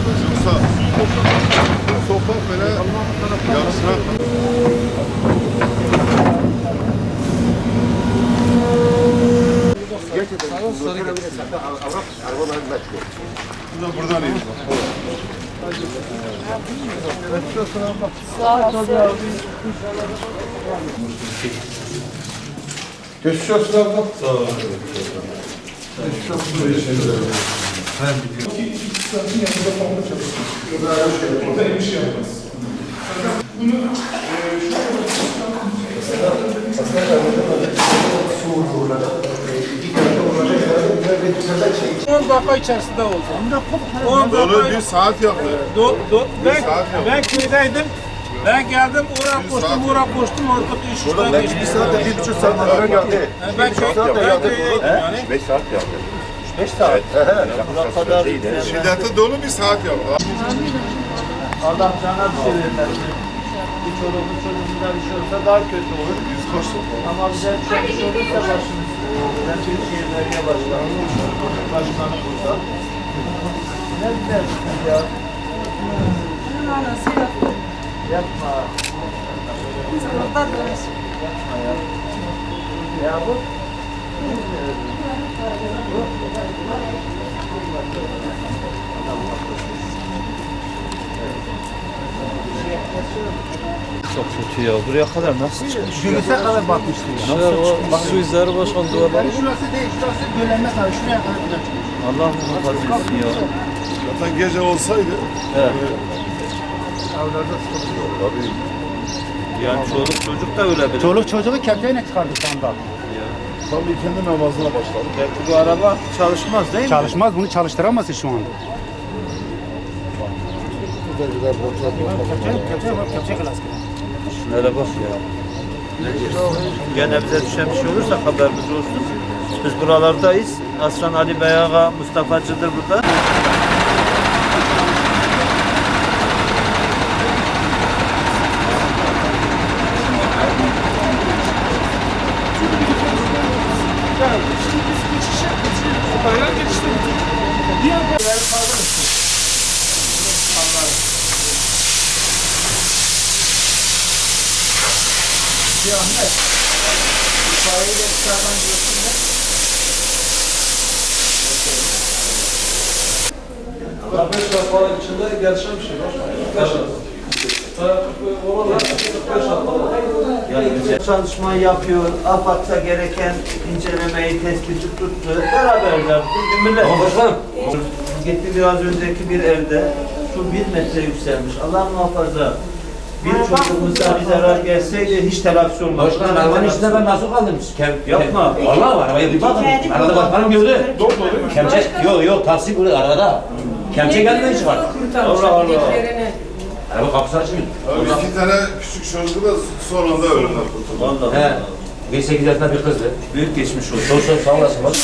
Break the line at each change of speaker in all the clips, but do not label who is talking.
kardeş. Yoksa sokak böyle yarısına Bu da buradan iyi.
Geçmiş olsun abla. Sağ olun. Geçmiş olsun. İki, iki saatin yanında falan çalışıyoruz. Burada ev işi yapmaz. Bunu eee şu
10 dakika içerisinde oldu. 10
Onu
dakika.
bir saat yaptı.
Do, do, ben,
saat
ben köydeydim. Ben geldim oraya koştum, oraya koştum, orada iş işten geçti.
Bir saat bir buçuk saat sonra geldi.
Ben, köy, ben köydeydim yani.
Beş saat yaptı.
Beş saat.
Bu kadar değil.
Şiddete dolu bir saat yaptı.
Allah sana bir şey vermesin. Bir çoluğumuz çocuğumuzda bir şey olsa daha kötü olur.
Yüz koştu.
Ama bize bir şey, bir şey olursa başımız. Ben bir şehirleriye başlarım. Başkanı burada. Ne dersin ya? Yapma. Yapma ya. Ya bu.
Çok kötü ya. Buraya kadar nasıl çıkmış?
Gümüşe kadar batmıştı.
Ya, o su izleri başkan duvarlar.
Şurası değil, şurası gölenmez abi. Şuraya kadar bir
Allah muhafaza etsin ya.
Zaten gece olsaydı
Evet. Yani çoluk çocuk da ölebilir.
Çoluk çocuğu kepçeyle çıkardı sandal.
Tam kendi namazına başladı.
Belki bu araba çalışmaz değil mi?
Çalışmaz, bunu çalıştıramazsın şu anda.
Şunlara bak ya. Gene bize düşen bir şey olursa haberimiz olsun. Biz buralardayız. Aslan Ali Beyağa, Mustafa Cıdır burada.
Beş saat falan içinde gelişen bir şey var. Beş saat. Beş saat falan.
Yani bize çalışmayı yapıyor, AFAD'sa gereken incelemeyi, tespiti tuttu. Beraber yaptık. Millet. Gitti biraz önceki bir evde su bir metre yükselmiş. Allah muhafaza. Bir çocuğumuza bir zarar gelseydi hiç telafisi olmaz.
Başkan arabanın içinde ben nasıl kaldım? Kem,
Yapma.
Vallahi var, arabaya bir bakın. Arada başkanım gördü. Kemçe, yok yok taksi burada arada. Kemçe gelmeden çıkar.
Allah Allah.
Araba kapısı açmıyor.
Abi iki tane küçük çocuğu da son anda öldüler.
Vallahi.
He. Bir sekiz yaşında bir kızdı.
Büyük geçmiş olsun.
Sor sor sağ olasın bak.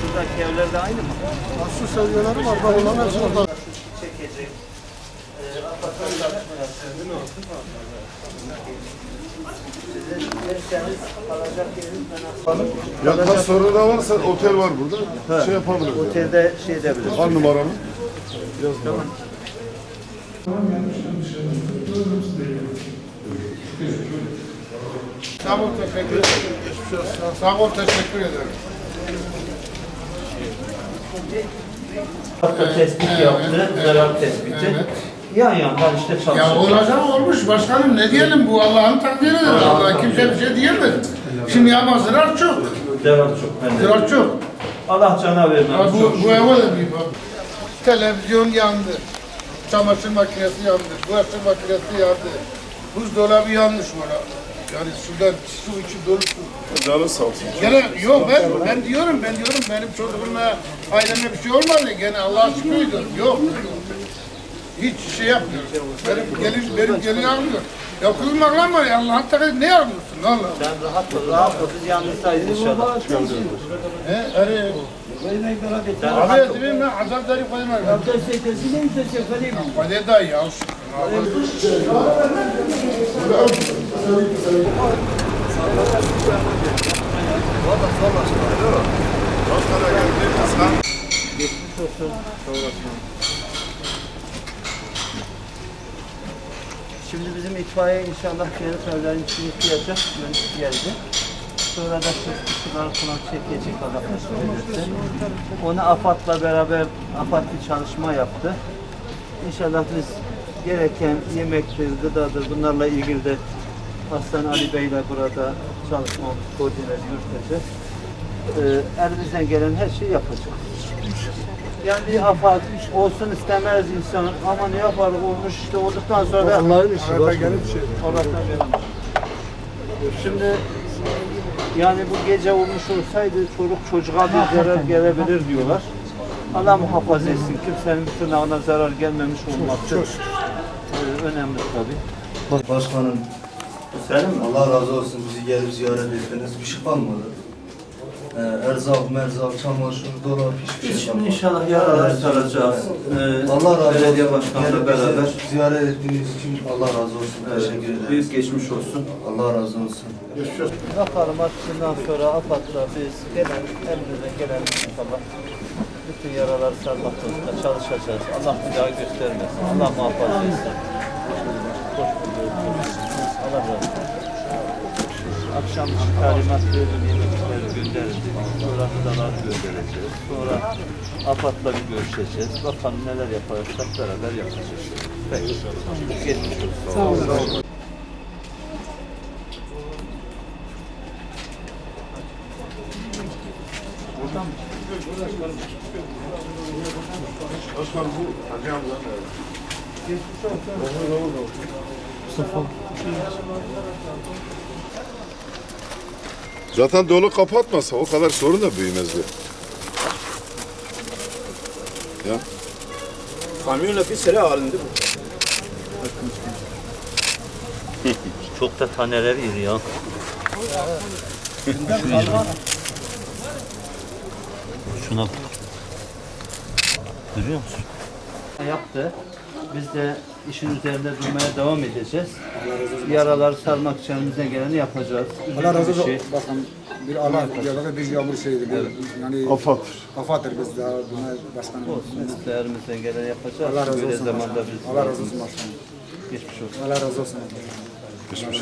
Şuradaki evlerde aynı mı?
Su seviyeleri var. Onların hepsi orada.
Çekecek.
Yatma sorunu da varsa otel var burada. Şey yapabiliriz. yani.
Otelde şey edebiliriz.
Al numaranı. Yaz numaranı.
Sağ ol, teşekkür ederim. Sağ ol, teşekkür ederim.
Hafta tespit yaptı, zarar tespiti. Yan yandan işte
Ya
çalışıyor.
olacak olmuş başkanım ne diyelim bu Allah'ın takdiridir. Allah kimse bir şey diyemez. Şimdi ama zarar çok.
Zarar çok.
Zarar çok.
Allah cana
Ya
vermez.
bu, bu eve de bir bak. Televizyon yandı. Çamaşır makinesi yandı. Bulaşık makinesi yandı. Buzdolabı yanmış bana. Yani sudan su içi dolu su.
Canı sağ olsun.
Gene yok ben ben diyorum ben diyorum benim çocuğumla aileme bir şey olmadı. Gene Allah'a şükür ediyorum. Yok. Hiç şey yapmıyor. Benim gelin benim gelin almıyor. Ya kızmak lan var ya Allah'ın takdir ne almıyorsun Allah.
Sen rahat ol, rahat ol. Biz yanlıştayız inşallah.
He, hani Abi değil mi? Azap dari koyma. Hadi da ya.
Şimdi itfaiye inşallah gelip evlerin içini yıkayacak. Mühendis geldi. Sonra da siz kişiler falan çekecek ederse. Onu AFAD'la beraber AFAD bir çalışma yaptı. İnşallah biz gereken yemektir, gıdadır bunlarla ilgili de Aslan Ali Bey ile burada çalışmamız, koordineli yürüteceğiz. Ee, elimizden gelen her şeyi yapacağız. Yani bir afat olsun istemez insan ama ne yapar olmuş işte olduktan sonra da Allah'ın işi var. Allah'tan gelen. Şimdi yani bu gece olmuş olsaydı çocuk çocuğa bir zarar gelebilir diyorlar. Allah muhafaza etsin. Kimsenin tırnağına zarar gelmemiş olması e, önemli tabii.
Başkanım,
Senin mi?
Allah razı olsun bizi gelip ziyaret ettiniz. Bir şey kalmadı. Ee, erzak, merzak, çamaşır, dolap, hiçbir şey
şimdi
kalmadı.
inşallah yaralar saracağız. Ee,
Allah razı olsun.
Belediye başkanıyla
Gelip bizi
beraber.
Ziyaret ettiğiniz için Allah razı olsun. Teşekkür ederim.
Büyük geçmiş olsun.
Allah razı olsun.
Bakalım artık bundan sonra AFAD'la biz gelen, elimizden gelen inşallah bütün yaraları sarmak konusunda çalışacağız. Allah bir daha göstermesin. Allah muhafaza etsin. Hoş bulduk. Allah razı olsun. Akşam talimat verildi, gönderildi. Sonra gıdalar göndereceğiz. Sonra AFAD'la bir görüşeceğiz. Bakalım neler yaparsak beraber yapacağız. Peki. Geçmiş olsun. Sağ olun.
Başkan bu Hacı Hamza. Zaten dolu kapatmasa o kadar sorun da büyümezdi. Ya.
Kamyonla bir sıra halinde bu.
Çok da taneler ya. Şuna bak. Görüyor musun?
yaptı. Biz de işin üzerinde durmaya devam edeceğiz. Yaraları sarmak için elimizden geleni yapacağız.
Allah razı
Üzücü bir
olsun.
şey.
Bakın bir Allah yaralı bir yağmur şeydi. bu. Yani
Afattır.
kafadır biz daha buna başkanım.
Olsun. Biz de elimizden geleni yapacağız.
Allah razı
Böyle
olsun.
zamanda biz
Allah razı olsun başkanım.
geçmiş olsun.
Allah razı olsun.
Geçmiş